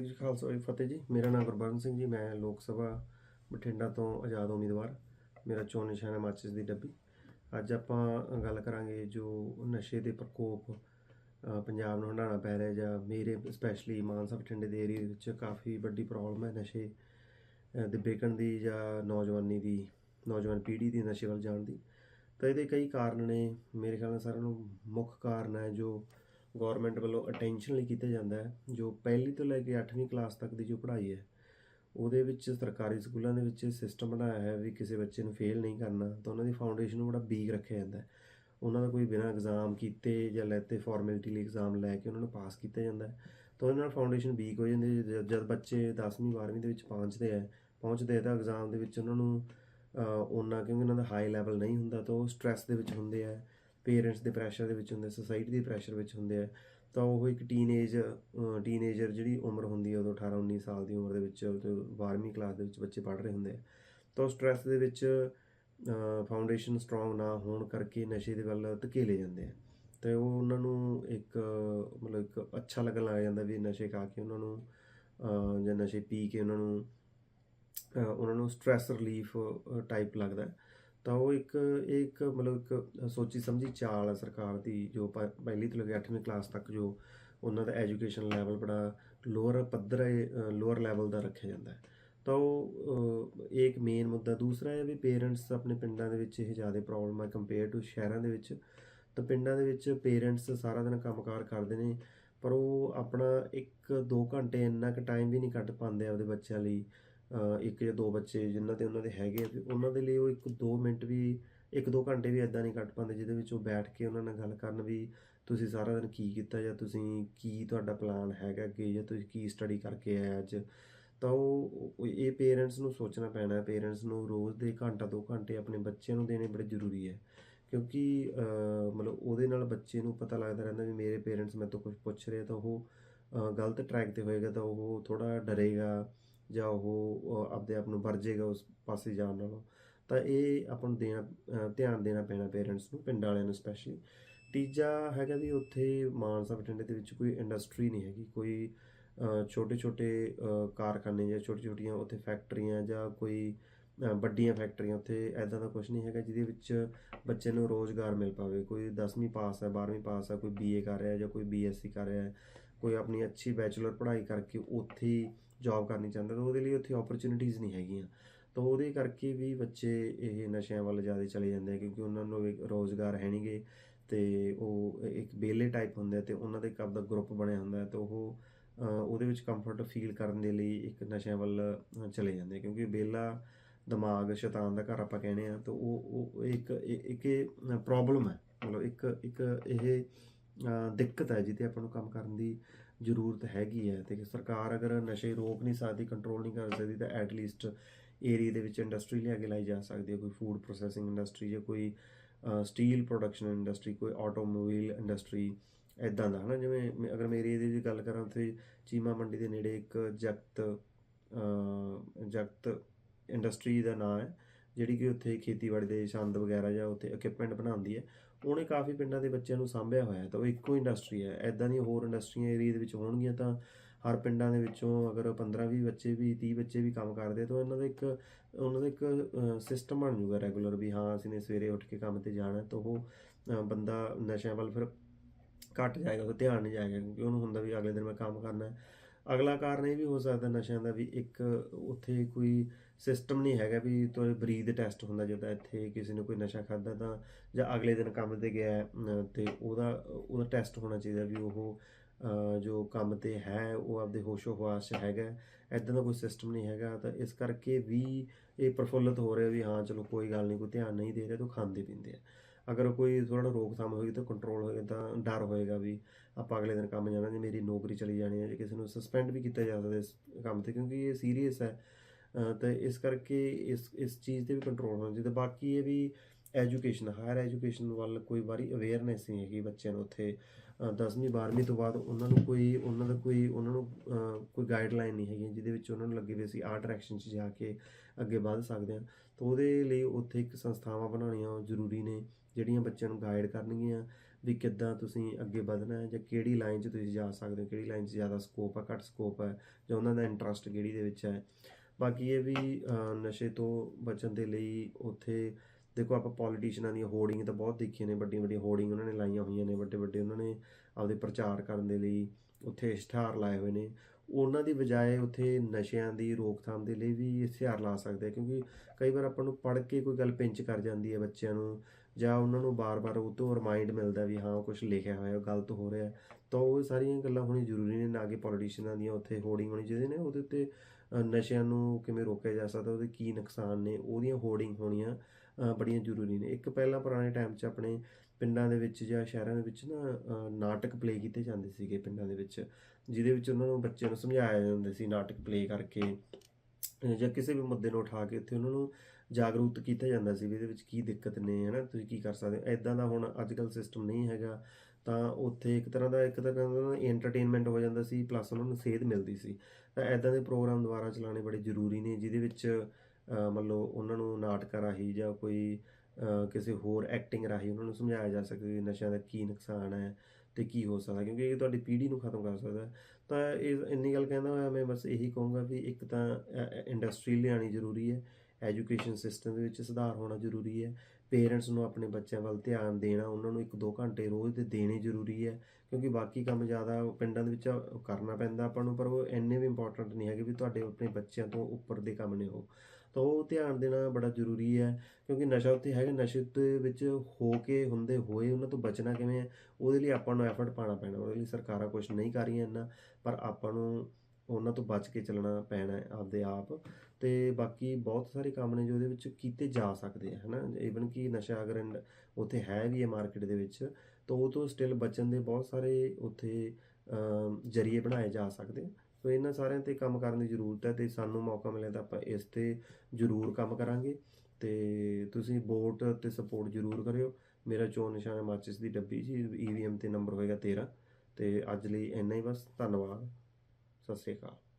ਵਾਹਿਗੁਰੂ ਜੀ ਖਾਲਸਾ, ਵਾਹਿਗੁਰੂ ਜੀ ਫਤਿਹ ਜੀ। ਮੇਰਾ ਨਾਮ ਗੁਰਬਰਨ ਸਿੰਘ ਜੀ, ਮੈਂ ਲੋਕ ਸਭਾ ਬਠਿੰਡਾ ਤੋਂ ਆਜ਼ਾਦ ਉਮੀਦਵਾਰ, ਮੇਰਾ ਚੋਣ ਨਿਸ਼ਾਨ ਹੈ ਮਾਚਿਸ ਦੀ ਡੱਬੀ। ਅੱਜ ਆਪਾਂ ਗੱਲ ਕਰਾਂਗੇ ਜੋ ਨਸ਼ੇ ਦੇ ਪ੍ਰਕੋਪ ਪੰਜਾਬ ਨੂੰ ਹੰਢਾਣਾ ਪੈ ਰਿਹਾ ਜਾਂ ਮੇਰੇ ਸਪੈਸ਼ਲੀ ਮਾਨਸਾ ਬਠਿੰਡੇ ਦੇ ਏਰੀਆ ਵਿੱਚ ਕਾਫੀ ਵੱਡੀ ਪ੍ਰੋਬਲਮ ਹੈ ਨਸ਼ੇ ਦੇ ਵੇਚਣ ਦੀ ਜਾਂ ਨੌਜਵਾਨੀ ਦੀ, ਨੌਜਵਾਨ ਪੀੜ੍ਹੀ ਦੀ ਨਸ਼ੇ ਵੱਲ ਜਾਣ ਦੀ। ਤਾਂ ਇਹਦੇ ਕਈ ਕਾਰਨ ਨੇ। ਮੇਰੇ ਖਿਆਲ ਨਾਲ ਸਾਰਿਆਂ ਨੂੰ ਮੁੱਖ ਕਾਰਨ ਹੈ ਜੋ ਗਵਰਨਮੈਂਟ ਵੱਲੋਂ ਅਟੈਂਸ਼ਨ ਲਈ ਕੀਤਾ ਜਾਂਦਾ ਹੈ, ਜੋ ਪਹਿਲੀ ਤੋਂ ਲੈ ਕੇ 8ਵੀਂ ਕਲਾਸ ਤੱਕ ਦੀ ਜੋ ਪੜ੍ਹਾਈ ਹੈ, ਉਹਦੇ ਵਿੱਚ ਸਰਕਾਰੀ ਸਕੂਲਾਂ ਦੇ ਵਿੱਚ ਸਿਸਟਮ ਬਣਾਇਆ ਹੈ ਵੀ ਕਿਸੇ ਬੱਚੇ ਨੂੰ ਫੇਲ ਨਹੀਂ ਕਰਨਾ, ਤਾਂ ਉਹਨਾਂ ਦੀ ਫਾਊਂਡੇਸ਼ਨ ਨੂੰ ਬੜਾ ਵੀਕ ਰੱਖਿਆ ਜਾਂਦਾ ਹੈ। ਉਹਨਾਂ ਦਾ ਕੋਈ ਬਿਨਾਂ ਐਗਜ਼ਾਮ ਕੀਤੇ ਜਾਂ ਲੈਤੇ ਫਾਰਮੈਲਿਟੀ ਲਈ ਐਗਜ਼ਾਮ ਲੈ ਕੇ ਉਹਨਾਂ ਨੂੰ ਪਾਸ ਕੀਤਾ ਜਾਂਦਾ ਹੈ, ਤਾਂ ਉਹਦੇ ਨਾਲ ਫਾਊਂਡੇਸ਼ਨ ਵੀਕ ਹੋ ਜਾਂਦੀ ਹੈ। ਜਦ- ਬੱਚੇ 10ਵੀਂ 12ਵੀਂ ਦੇ ਵਿੱਚ ਪਹੁੰਚਦੇ ਆ ਪਹੁੰਚਦੇ ਆ ਤਾਂ ਐਗਜ਼ਾਮ ਦੇ ਵਿੱਚ ਉਹਨਾਂ ਨੂੰ ਉਹਨਾਂ ਕਿਉਂਕਿ ਉਹਨਾਂ ਦਾ ਹਾਈ ਲੈਵਲ ਨਹੀਂ ਹੁੰਦਾ, ਤਾਂ ਉਹ ਸਟ੍ਰੈਸ ਦੇ ਵਿੱਚ ਹੁੰਦੇ ਆ ਪੇਰੈਂਟਸ ਦੇ ਪ੍ਰੈਸ਼ਰ ਦੇ ਵਿੱਚ ਹੁੰਦੇ ਸੋਸਾਇਟੀ ਦੇ ਪ੍ਰੈਸ਼ਰ ਵਿੱਚ ਹੁੰਦੇ ਆ। ਤਾਂ ਉਹ ਇੱਕ ਟੀਨੇਜ ਟੀਨੇਜਰ ਜਿਹੜੀ ਉਮਰ ਹੁੰਦੀ ਹੈ ਉਦੋਂ 18 19 ਸਾਲ ਦੀ ਉਮਰ ਦੇ ਵਿੱਚ ਤੇ 12ਵੀਂ ਕਲਾਸ ਦੇ ਵਿੱਚ ਬੱਚੇ ਪੜ੍ਹ ਰਹੇ ਹੁੰਦੇ ਆ। ਤਾਂ ਉਹ ਸਟ੍ਰੈਸ ਦੇ ਵਿੱਚ ਫਾਊਂਡੇਸ਼ਨ ਸਟਰੋਂਗ ਨਾ ਹੋਣ ਕਰਕੇ ਨਸ਼ੇ ਦੇ ਵੱਲ ਧਕੇਲੇ ਜਾਂਦੇ ਆ। ਤੇ ਉਹ ਉਹਨਾਂ ਨੂੰ ਇੱਕ, ਮਤਲਬ ਇੱਕ ਅੱਛਾ ਲੱਗਣ ਲੱਗ ਜਾਂਦਾ ਵੀ ਨਸ਼ੇ ਖਾ ਕੇ ਉਹਨਾਂ ਨੂੰ ਜਾਂ ਨਸ਼ੇ ਪੀ ਕੇ ਉਹਨਾਂ ਨੂੰ ਉਹਨਾਂ ਨੂੰ ਸਟ੍ਰੈਸ ਰਿਲੀਫ ਟਾਈਪ ਲੱਗਦਾ। ਹੈ। ਤਾਂ ਉਹ ਇੱਕ, ਇਹ ਇੱਕ ਮਤਲਬ ਇੱਕ ਸੋਚੀ ਸਮਝੀ ਚਾਲ ਹੈ ਸਰਕਾਰ ਦੀ, ਜੋ ਪ- ਪਹਿਲੀ ਤੋਂ ਲੈ ਕੇ 8ਵੀਂ ਕਲਾਸ ਤੱਕ ਜੋ ਉਹਨਾਂ ਦਾ ਐਜੂਕੇਸ਼ਨ ਲੈਵਲ ਬੜਾ ਲੋਅਰ ਪੱਧਰ ਲੋਅਰ ਲੈਵਲ ਦਾ ਰੱਖਿਆ ਜਾਂਦਾ ਹੈ। ਤਾਂ ਉਹ ਇਹ ਇੱਕ ਮੇਨ ਮੁੱਦਾ। ਦੂਸਰਾ ਹੈ ਵੀ ਪੇਰੈਂਟਸ ਆਪਣੇ ਪਿੰਡਾਂ ਦੇ ਵਿੱਚ ਇਹ ਜ਼ਿਆਦਾ ਪ੍ਰੋਬਲਮ ਹੈ ਕੰਪੇਅਰ ਟੂ ਸ਼ਹਿਰਾਂ ਦੇ ਵਿੱਚ। ਤਾਂ ਪਿੰਡਾਂ ਦੇ ਵਿੱਚ ਪੇਰੈਂਟਸ ਸਾਰਾ ਦਿਨ ਕੰਮਕਾਰ ਕਰਦੇ ਨੇ, ਪਰ ਉਹ ਆਪਣਾ 1-2 ਘੰਟੇ ਇੰਨਾ ਕੁ ਟਾਈਮ ਵੀ ਨਹੀਂ ਕੱਢ ਪਾਉਂਦੇ ਆਪਦੇ ਬੱਚਿਆਂ ਲਈ। ਇੱਕ ਜਾਂ ਦੋ ਬੱਚੇ ਜਿਨ੍ਹਾਂ ਤੇ ਉਹਨਾਂ ਦੇ ਹੈਗੇ ਆ ਉਹਨਾਂ ਦੇ ਲਈ ਉਹ ਇੱਕ ਦੋ ਮਿੰਟ ਵੀ, ਇੱਕ ਦੋ ਘੰਟੇ ਵੀ ਇਦਾਂ ਨਹੀਂ ਕੱਢ ਪਾਉਂਦੇ ਜਿਹਦੇ ਵਿੱਚ ਉਹ ਬੈਠ ਕੇ ਉਹਨਾਂ ਨਾਲ ਗੱਲ ਕਰਨ ਵੀ ਤੁਸੀਂ ਸਾਰਾ ਦਿਨ ਕੀ ਕੀਤਾ ਜਾਂ ਤੁਸੀਂ ਕੀ ਤੁਹਾਡਾ ਪਲਾਨ ਹੈਗਾ ਕਿ ਜਾਂ ਤੁਸੀਂ ਕੀ ਸਟੱਡੀ ਕਰਕੇ ਆਏ ਅੱਜ। ਤਾਂ ਉਹ ਇਹ ਪੇਰੈਂਟਸ ਨੂੰ ਸੋਚਣਾ ਪੈਣਾ ਹੈ ਪੇਰੈਂਟਸ ਨੂੰ ਰੋਜ਼ ਦੇ ਘੰਟਾ ਦੋ ਘੰਟੇ ਆਪਣੇ ਬੱਚਿਆਂ ਨੂੰ ਦੇਣੇ ਬੜੇ ਜ਼ਰੂਰੀ ਹੈ। ਕਿਉਂਕਿ ਮਤਲਬ ਉਹਦੇ ਨਾਲ ਬੱਚੇ ਨੂੰ ਪਤਾ ਲੱਗਦਾ ਰਹਿੰਦਾ ਵੀ ਮੇਰੇ ਪੇਰੈਂਟਸ ਮੇਰੇ ਤੋਂ ਕੁਝ ਪੁੱਛ ਰਹੇ ਤਾਂ ਉਹ ਗਲਤ ਟਰੈਕ ਤੇ ਹੋਏਗਾ ਤਾਂ ਉਹ ਥੋੜਾ ਡਰੇਗਾ। ਜਾਂ ਉਹ ਆਪਦੇ ਆਪ ਨੂੰ ਵਰਜੇਗਾ ਉਸ ਪਾਸੇ ਜਾਣ ਨਾਲੋਂ, ਤਾਂ ਇਹ ਆਪਾਂ ਨੂੰ ਦੇਣਾ ਧਿਆਨ ਦੇਣਾ ਪੈਣਾ ਪੇਰੈਂਟਸ ਨੂੰ, ਪਿੰਡ ਵਾਲਿਆਂ ਨੂੰ ਸਪੈਸ਼ਲੀ ਤੀਜਾ ਹੈਗਾ ਵੀ ਉੱਥੇ ਮਾਨਸਾ ਬਠਿੰਡੇ ਦੇ ਵਿੱਚ ਕੋਈ ਇੰਡਸਟਰੀ ਨਹੀਂ ਹੈਗੀ, ਕੋਈ ਛੋਟੇ ਛੋਟੇ ਕਾਰਖਾਨੇ ਜਾਂ ਛੋਟੀ ਛੋਟੀਆਂ ਉੱਥੇ ਫੈਕਟਰੀਆਂ ਜਾਂ ਕੋਈ ਵੱਡੀਆਂ ਫੈਕਟਰੀਆਂ ਉੱਥੇ ਐਦਾਂ ਦਾ ਕੁਝ ਨਹੀਂ ਹੈਗਾ ਜਿਹਦੇ ਵਿੱਚ ਬੱਚੇ ਨੂੰ ਰੋਜ਼ਗਾਰ ਮਿਲ ਪਾਵੇ। ਕੋਈ 10ਵੀਂ ਪਾਸ ਹੈ 12ਵੀਂ ਪਾਸ ਹੈ, ਕੋਈ ਬੀਏ ਕਰ ਰਿਹਾ ਜਾਂ ਕੋਈ ਬੀਐਸਸੀ ਕਰ ਰਿਹਾ ਹੈ ਕੋਈ ਆਪਣੀ ਅੱਛੀ ਬੈਚਲਰ ਪੜ੍ਹਾਈ ਕਰਕੇ ਉੱਥੇ ਹੀ ਜੌਬ ਕਰਨੀ ਚਾਹੁੰਦਾ ਤਾਂ ਉਹਦੇ ਲਈ ਉੱਥੇ ਓਪਰਚ्युनिटीज ਨਹੀਂ ਹੈਗੀਆਂ। ਤਾਂ ਉਹਦੇ ਕਰਕੇ ਵੀ ਬੱਚੇ ਇਹ ਨਸ਼ਿਆਂ ਵੱਲ ਜ਼ਿਆਦਾ ਚਲੇ ਜਾਂਦੇ ਆ ਕਿਉਂਕਿ ਉਹਨਾਂ ਨੂੰ ਰੋਜ਼ਗਾਰ ਹੈ ਨਹੀਂਗੇ ਤੇ ਉਹ ਇੱਕ ਬੇਲੇ ਟਾਈਪ ਹੁੰਦੇ ਤੇ ਉਹਨਾਂ ਦੇ ਇੱਕ ਆਪਦਾ ਗਰੁੱਪ ਬਣਿਆ ਹੁੰਦਾ ਤੇ ਉਹ ਉਹਦੇ ਵਿੱਚ ਕੰਫਰਟ ਫੀਲ ਕਰਨ ਦੇ ਲਈ ਇੱਕ ਨਸ਼ਿਆਂ ਵੱਲ ਚਲੇ ਜਾਂਦੇ ਕਿਉਂਕਿ ਬੇਲਾ ਦਿਮਾਗ ਸ਼ੈਤਾਨ ਦਾ ਘਰ ਆਪਾਂ ਕਹਿੰਦੇ ਆ ਤਾਂ ਉਹ ਉਹ ਇੱਕ ਇੱਕ ਪ੍ਰੋਬਲਮ ਹੈ। ਮਤਲਬ ਇੱਕ ਇੱਕ ਇਹ ਦਿੱਕਤ ਹੈ ਜਿੱਤੇ ਆਪਾਂ ਨੂੰ ਕੰਮ ਕਰਨ ਦੀ ਜ਼ਰੂਰਤ ਹੈਗੀ ਹੈ। ਤੇ ਸਰਕਾਰ ਅਗਰ ਨਸ਼ੇ ਰੋਕ ਨਹੀਂ ਸਕਦੀ ਕੰਟਰੋਲ ਨਹੀਂ ਕਰ ਸਕਦੀ ਤਾਂ ਐਟ ਲੀਸਟ ਏਰੀਆ ਦੇ ਵਿੱਚ ਇੰਡਸਟਰੀ ਲਿਆ ਕੇ ਲਾਈ ਜਾ ਸਕਦੀ ਹੈ। ਕੋਈ ਫੂਡ ਪ੍ਰੋਸੈਸਿੰਗ ਇੰਡਸਟਰੀ ਜਾਂ ਕੋਈ ਸਟੀਲ ਪ੍ਰੋਡਕਸ਼ਨ ਇੰਡਸਟਰੀ ਕੋਈ ਆਟੋਮੋਬਾਈਲ ਇੰਡਸਟਰੀ ਇਦਾਂ ਦਾ ਹਨਾ? ਜਿਵੇਂ ਮੈਂ- ਅਗਰ ਮੇਰੀ ਇਹਦੀ ਵੀ ਗੱਲ ਕਰਾਂ ਤੇ ਚੀਮਾ ਮੰਡੀ ਦੇ ਨੇੜੇ ਇੱਕ ਜਗਤ ਅਹ, ਜਗਤ ਇੰਡਸਟਰੀ ਦਾ ਨਾਮ ਹੈ। ਜਿਹੜੀ ਕਿ ਉੱਥੇ ਖੇਤੀਬਾੜੀ ਦੇ ਸੰਦ ਵਗੈਰਾ ਜਾਂ ਉੱਥੇ ਇਕਵਿਪਮੈਂਟ ਬਣਾਉਂਦੀ ਹੈ, ਉਹਨੇ ਕਾਫੀ ਪਿੰਡਾਂ ਦੇ ਬੱਚਿਆਂ ਨੂੰ ਸਾਂਭਿਆ ਹੋਇਆ ਹੈ। ਤਾਂ ਉਹ ਇੱਕੋ ਇੰਡਸਟਰੀ ਹੈ। ਐਦਾਂ ਦੀਆਂ ਹੋਰ ਇੰਡਸਟਰੀਆਂ ਏਰੀਆ ਦੇ ਵਿੱਚ ਹੋਣਗੀਆਂ ਤਾਂ ਹਰ ਪਿੰਡਾਂ ਦੇ ਵਿੱਚੋਂ ਅਗਰ 15 20 ਬੱਚੇ ਵੀ 30 ਬੱਚੇ ਵੀ ਕੰਮ ਕਰਦੇ ਤਾਂ ਇਹਨਾਂ ਦਾ ਇੱਕ, ਉਹਨਾਂ ਦਾ ਇੱਕ ਸਿਸਟਮ ਬਣ ਜੂਗਾ ਰੈਗੂਲਰ ਵੀ ਹਾਂ, ਅਸੀਂ ਨੇ ਸਵੇਰੇ ਉੱਠ ਕੇ ਕੰਮ ਤੇ ਜਾਣਾ, ਤਾਂ ਉਹ ਬੰਦਾ ਨਸ਼ਿਆਂ ਵੱਲ ਫਿਰ ਘਟ ਜਾਏਗਾ ਉਹ ਧਿਆਨ ਨਹੀਂ ਜਾਏਗਾ, ਕਿਉਂਕਿ ਉਹਨੂੰ ਹੁੰਦਾ ਵੀ ਅਗਲੇ ਦਿਨ ਮੈਂ ਕੰਮ ਕਰਨਾ ਹੈ। ਅਗਲਾ ਕਾਰਨ ਇਹ ਵੀ ਹੋ ਸਕਦਾ ਨਸ਼ਿਆਂ ਦਾ ਵੀ ਇੱਕ ਉੱਥੇ ਕੋਈ ਸਿਸਟਮ ਨਹੀਂ ਹੈਗਾ ਵੀ ਤੁਹਾਡੇ ਬਰੀਦ ਟੈਸਟ ਹੁੰਦਾ ਜਿੱਦਾਂ ਇੱਥੇ ਕਿਸੇ ਨੇ ਕੋਈ ਨਸ਼ਾ ਖਾਦਾ ਤਾਂ ਜਾਂ ਅਗਲੇ ਦਿਨ ਕੰਮ ਤੇ ਗਿਆ ਹੈ, ਤੇ ਉਹਦਾ ਉਹਦਾ ਟੈਸਟ ਹੋਣਾ ਚਾਹੀਦਾ ਵੀ ਉਹ ਜੋ ਕੰਮ ਤੇ ਹੈ ਉਹ ਆਪਦੇ ਹੋਸ਼ੋ ਹਵਾਸ 'ਚ ਹੈਗਾ। ਐਦਾਂ ਦਾ ਕੋਈ ਸਿਸਟਮ ਨਹੀਂ ਹੈਗਾ ਤਾਂ ਇਸ ਕਰਕੇ ਵੀ ਇਹ ਪ੍ਰਫੁੱਲਤ ਹੋ ਰਿਹਾ ਵੀ ਹਾਂ ਚਲੋ ਕੋਈ ਗੱਲ ਨਹੀਂ ਕੋਈ ਧਿਆਨ ਨਹੀਂ ਦੇ ਰਿਹਾ ਤਾਂ ਉਹ ਖਾਂਦੇ ਪੀਂਦੇ ਆ। ਅਗਰ ਕੋਈ ਥੋੜਾ ਰੋਕਥਾਮ ਹੋਏਗੀ ਤਾਂ ਕੰਟਰੋਲ ਹੋਏਗਾ ਤਾਂ ਡਰ ਹੋਏਗਾ ਵੀ ਆਪਾਂ ਅਗਲੇ ਦਿਨ ਕੰਮ ਜਾਣਾ ਜੇ ਮੇਰੀ ਨੌਕਰੀ ਚਲੀ ਜਾਣੀ ਹੈ ਜੇ ਕਿਸੇ ਨੂੰ ਸਸਪੈਂਡ ਵੀ ਕੀਤਾ ਜਾ ਸਕਦਾ ਇਸ ਕੰਮ ਤੇ ਕਿਉਂਕਿ ਇਹ ਸੀਰੀਅਸ ਹੈ। ਤਾਂ ਇਸ ਕਰਕੇ ਇਸ ਇਸ ਚੀਜ਼ ਤੇ ਵੀ ਕੰਟਰੋਲ ਹੋਣਾ ਚਾਹੀਦਾ। ਬਾਕੀ ਇਹ ਵੀ ਐਜੂਕੇਸ਼ਨ ਹਾਇਰ ਐਜੂਕੇਸ਼ਨ ਵੱਲ ਕੋਈ ਵਾਰੀ ਅਵੇਅਰਨੈਸ ਨਹੀਂ ਹੈਗੀ ਬੱਚਿਆਂ ਨੂੰ ਉੱਥੇ। 10ਵੀਂ 12ਵੀਂ ਤੋਂ ਬਾਅਦ ਉਹਨਾਂ ਨੂੰ ਕੋਈ, ਉਹਨਾਂ ਦਾ ਕੋਈ, ਉਹਨਾਂ ਨੂੰ ਕੋਈ ਗਾਈਡਲਾਈਨ ਨਹੀਂ ਹੈਗੀ ਜਿਹਦੇ ਵਿੱਚ ਉਹਨਾਂ ਨੂੰ ਲੱਗੇ ਵੀ ਅਸੀਂ ਆਹ ਡਾਇਰੈਕਸ਼ਨ 'ਚ ਜਾ ਕੇ ਅੱਗੇ ਵੱਧ ਸਕਦੇ ਹਾਂ। ਤਾਂ ਉਹਦੇ ਲਈ ਉੱਥੇ ਇੱਕ ਸੰਸਥਾਵਾਂ ਬਣਾਉਣੀਆਂ ਜ਼ਰੂਰੀ ਨੇ, ਜਿਹੜੀਆਂ ਬੱਚਿਆਂ ਨੂੰ ਗਾਈਡ ਕਰਨਗੀਆਂ ਵੀ ਕਿੱਦਾਂ ਤੁਸੀਂ ਅੱਗੇ ਵਧਣਾ ਹੈ ਜਾਂ ਕਿਹੜੀ ਲਾਈਨ 'ਚ ਤੁਸੀਂ ਜਾ ਸਕਦੇ ਹੋ, ਕਿਹੜੀ ਲਾਈਨ 'ਚ ਜ਼ਿਆਦਾ ਸਕੋਪ ਹੈ ਘੱਟ ਸਕੋਪ ਹੈ ਜਾਂ ਉਹਨਾਂ ਦਾ ਇੰਟਰਸਟ ਕਿਹੜੀ ਦੇ ਵਿੱਚ ਹੈ। ਬਾਕੀ ਇਹ ਵੀ ਨਸ਼ੇ ਤੋਂ ਬਚਣ ਦੇ ਲਈ ਉੱਥੇ ਦੇਖੋ ਆਪਾਂ ਪੋਲੀਟੀਸ਼ੀਅਨਾਂ ਦੀਆਂ ਹੋਰਡਿੰਗ ਤਾਂ ਬਹੁਤ ਦੇਖੀਆਂ ਨੇ, ਵੱਡੀਆਂ ਵੱਡੀਆਂ ਹੋਰਡਿੰਗ ਉਹਨਾਂ ਨੇ ਲਾਈਆਂ ਹੋਈਆਂ ਨੇ, ਵੱਡੇ ਵੱਡੇ ਉਹਨਾਂ ਨੇ ਆਪਦੇ ਪ੍ਰਚਾਰ ਕਰਨ ਦੇ ਲਈ ਉੱਥੇ ਇਸ਼ਤਿਹਾਰ ਲਾਏ ਹੋਏ ਨੇ। ਉਹਨਾਂ ਦੀ ਬਜਾਏ ਉੱਥੇ ਨਸ਼ਿਆਂ ਦੀ ਰੋਕਥਾਮ ਦੇ ਲਈ ਵੀ ਇਸ਼ਤਿਹਾਰ ਲਾ ਸਕਦੇ ਆ, ਕਿਉਂਕਿ ਕਈ ਵਾਰ ਆਪਾਂ ਨੂੰ ਪੜ੍ਹ ਕੇ ਕੋਈ ਗੱਲ ਪਿੰਚ ਕਰ ਜਾਂਦੀ ਹੈ ਬੱਚਿਆਂ ਨੂੰ ਜਾਂ ਉਹਨਾਂ ਨੂੰ ਬਾਰ-ਬਾਰ ਉਹ ਤੋਂ ਰਿਮਾਈਂਡ ਮਿਲਦਾ ਵੀ ਹਾਂ ਕੁਝ ਲਿਖਿਆ ਹੋਇਆ, ਗਲਤ ਹੋ ਰਿਹਾ ਤਾਂ ਉਹ ਸਾਰੀਆਂ ਗੱਲਾਂ ਹੋਣੀ ਜ਼ਰੂਰੀ ਨੇ, ਨਾ ਕਿ ਪੋਲੀਟੀਸ਼ੀਅਨਾਂ ਦੀਆਂ ਉੱਥੇ ਹੋਰਡਿੰਗ ਹੋਣੀ ਚਾਹੀਦੀ ਨੇ, ਉਹਦੇ ਉੱਤੇ ਨਸ਼ਿਆਂ ਨੂੰ ਕਿਵੇਂ ਰੋਕਿਆ ਜਾ ਸਕਦਾ, ਉਹਦੇ ਕੀ ਨੁਕਸਾਨ ਨੇ, ਉਹਦੀਆਂ ਹੋਰਡਿੰਗ ਹੋਣੀਆਂ ਬੜੀਆਂ ਜ਼ਰੂਰੀ ਨੇ। ਇੱਕ ਪਹਿਲਾਂ ਪੁਰਾਣੇ ਟਾਈਮ 'ਚ ਆਪਣੇ ਪਿੰਡਾਂ ਦੇ ਵਿੱਚ ਜਾਂ ਸ਼ਹਿਰਾਂ ਦੇ ਵਿੱਚ ਨਾ ਨਾਟਕ ਪਲੇ ਕੀਤੇ ਜਾਂਦੇ ਸੀਗੇ ਪਿੰਡਾਂ ਦੇ ਵਿੱਚ, ਜਿਹਦੇ ਵਿੱਚ ਉਹਨਾਂ ਨੂੰ ਬੱਚਿਆਂ ਨੂੰ ਸਮਝਾਇਆ ਜਾਂਦਾ ਸੀ ਨਾਟਕ ਪਲੇ ਕਰਕੇ, ਜਾਂ ਕਿਸੇ ਵੀ ਮੁੱਦੇ ਨੂੰ ਉਠਾ ਕੇ ਉੱਥੇ ਉਹਨਾਂ ਨੂੰ ਜਾਗਰੂਕ ਕੀਤਾ ਜਾਂਦਾ ਸੀ ਵੀ ਇਹਦੇ ਵਿੱਚ ਕੀ ਦਿੱਕਤ ਨੇ, ਹਨਾ, ਤੁਸੀਂ ਕੀ ਕਰ ਸਕਦੇ ਹੋ? ਐਦਾਂ ਦਾ ਹੁਣ ਅੱਜ ਕੱਲ੍ਹ ਸਿਸਟਮ ਨਹੀਂ ਹੈਗਾ, ਤਾਂ ਉੱਥੇ ਇੱਕ ਤਰ੍ਹਾਂ ਦਾ, ਇੱਕ ਤਰ੍ਹਾਂ ਦਾ ਐਂਟਰਟੇਨਮੈਂਟ ਹੋ ਜਾਂਦਾ ਸੀ ਪਲੱਸ ਉਹਨਾਂ ਨੂੰ ਸੇਧ ਮਿਲਦੀ ਸੀ। ਤਾਂ ਐਦਾਂ ਦੇ ਪ੍ਰੋਗਰਾਮ ਦੁਆਰਾ ਚਲਾਉਣੇ ਬੜੇ ਜ਼ਰੂਰੀ ਨੇ, ਜਿਹਦੇ ਵਿੱਚ ਮੰਨ ਲਓ ਉਹਨਾਂ ਨੂੰ ਨਾਟਕਾਂ ਰਾਹੀਂ ਜਾਂ ਕੋਈ ਕਿਸੇ ਹੋਰ ਐਕਟਿੰਗ ਰਾਹੀਂ ਉਹਨਾਂ ਨੂੰ ਸਮਝਾਇਆ ਜਾ ਸਕੇ ਵੀ ਨਸ਼ਿਆਂ ਦਾ ਕੀ ਨੁਕਸਾਨ ਹੈ ਤੇ ਕੀ ਹੋ ਸਕਦਾ, ਕਿਉਂਕਿ ਇਹ ਤੁਹਾਡੀ ਪੀੜ੍ਹੀ ਨੂੰ ਖਤਮ ਕਰ ਸਕਦਾ। ਤਾਂ ਇਹ ਇੰਨੀ ਗੱਲ ਕਹਿੰਦਾ ਹੋਇਆ, ਮੈਂ ਬਸ ਇਹੀ ਕਹੂੰਗਾ ਵੀ ਇੱਕ ਤਾਂ ਇੰਡਸਟਰੀ ਲਿਆਉਣੀ ਜ਼ਰੂਰੀ ਹੈ ਐਜੂਕੇਸ਼ਨ ਸਿਸਟਮ ਦੇ ਵਿੱਚ ਸੁਧਾਰ ਹੋਣਾ ਜ਼ਰੂਰੀ ਹੈ। ਪੇਰੈਂਟਸ ਨੂੰ ਆਪਣੇ ਬੱਚਿਆਂ ਵੱਲ ਧਿਆਨ ਦੇਣਾ, ਉਹਨਾਂ ਨੂੰ 1-2 ਘੰਟੇ ਰੋਜ਼ ਦੇ ਦੇਣੇ ਜ਼ਰੂਰੀ ਹੈ, ਕਿਉਂਕਿ ਬਾਕੀ ਕੰਮ ਜ਼ਿਆਦਾ ਪਿੰਡਾਂ ਦੇ ਵਿੱਚ ਕਰਨਾ ਪੈਂਦਾ ਆਪਾਂ ਨੂੰ, ਪਰ ਉਹ ਇੰਨੇ ਵੀ ਇੰਪੋਰਟੈਂਟ ਨਹੀਂ ਹੈਗੇ ਵੀ ਤੁਹਾਡੇ ਆਪਣੇ ਬੱਚਿਆਂ ਤੋਂ ਉੱਪਰ ਦੇ ਕੰਮ ਨੇ ਉਹ। ਤਾਂ ਉਹ ਧਿਆਨ ਦੇਣਾ ਬੜਾ ਜ਼ਰੂਰੀ ਹੈ, ਕਿਉਂਕਿ ਨਸ਼ਾ ਉੱਤੇ ਹੈਗਾ, ਨਸ਼ੇ ਦੇ ਵਿੱਚ ਹੋ ਕੇ ਹੁੰਦੇ ਹੋਏ ਉਹਨਾਂ ਤੋਂ ਬਚਣਾ ਕਿਵੇਂ ਹੈ, ਉਹਦੇ ਲਈ ਆਪਾਂ ਨੂੰ ਐਫਰਟ ਪਾਉਣਾ ਪੈਣਾ, ਉਹਦੇ ਲਈ ਸਰਕਾਰਾਂ ਕੁਝ ਨਹੀਂ ਕਰ ਰਹੀਆਂ ਇੰਨਾ, ਪਰ ਆਪਾਂ ਨੂੰ ਉਹਨਾਂ ਤੋਂ ਬਚ ਕੇ ਚੱਲਣਾ ਪੈਣਾ ਆਪਦੇ ਆਪ। ਅਤੇ ਬਾਕੀ ਬਹੁਤ ਸਾਰੇ ਕੰਮ ਨੇ ਜੋ ਉਹਦੇ ਵਿੱਚ ਕੀਤੇ ਜਾ ਸਕਦੇ ਆ, ਹਨਾ? ਈਵਨ ਕਿ ਨਸ਼ਾ ਅਗਰ ਉੱਥੇ ਹੈ ਵੀ ਹੈ ਮਾਰਕੀਟ ਦੇ ਵਿੱਚ, ਤਾਂ ਉਹ ਤੋਂ ਸਟਿਲ ਬਚਣ ਦੇ ਬਹੁਤ ਸਾਰੇ ਉੱਥੇ ਜਰੀਏ ਬਣਾਏ ਜਾ ਸਕਦੇ ਆ। ਸੋ ਇਹਨਾਂ ਸਾਰਿਆਂ ਤੇ ਕੰਮ ਕਰਨ ਦੀ ਜ਼ਰੂਰਤ ਹੈ ਤੇ ਸਾਨੂੰ ਮੌਕਾ ਮਿਲਿਆ ਤਾਂ ਆਪਾਂ ਇਸ ਤੇ ਜ਼ਰੂਰ ਕੰਮ ਕਰਾਂਗੇ। ਤੇ ਤੁਸੀਂ ਵੋਟ ਤੇ ਸਪੋਰਟ ਜ਼ਰੂਰ ਕਰਿਓ। ਮੇਰਾ ਚੋਣ ਨਿਸ਼ਾਨ ਹੈ ਮਾਚਿਸ ਦੀ ਡੱਬੀ ਜੀ ਈਵੀਐਮ ਤੇ ਨੰਬਰ ਹੋਏਗਾ 13 ਤੇ ਅੱਜ ਲਈ ਇੰਨਾ ਹੀ ਬਸ, ਧੰਨਵਾਦ। ਸਤਿ ਸ਼੍ਰੀ ਅਕਾਲ।